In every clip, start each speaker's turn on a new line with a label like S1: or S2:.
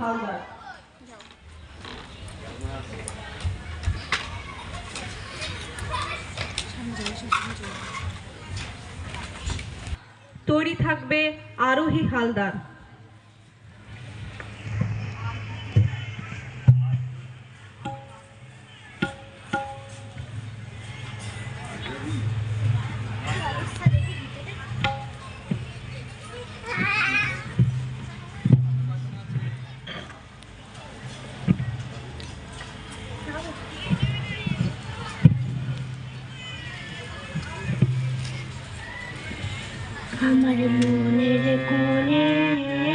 S1: হালদার তৈরি থাকবে আরোহী হালদার।
S2: আমার মনের কোণে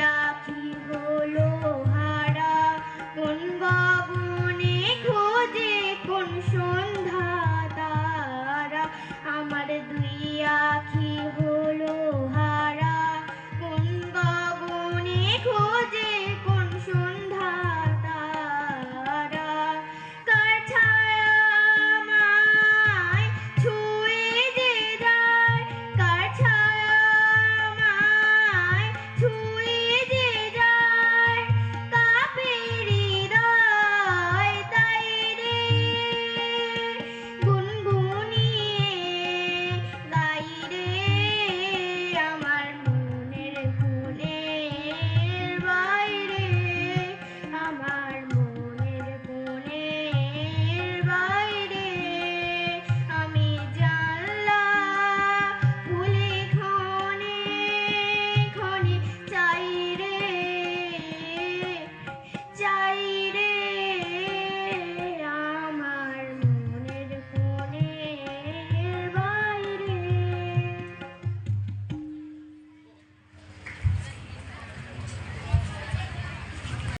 S2: ya ki holo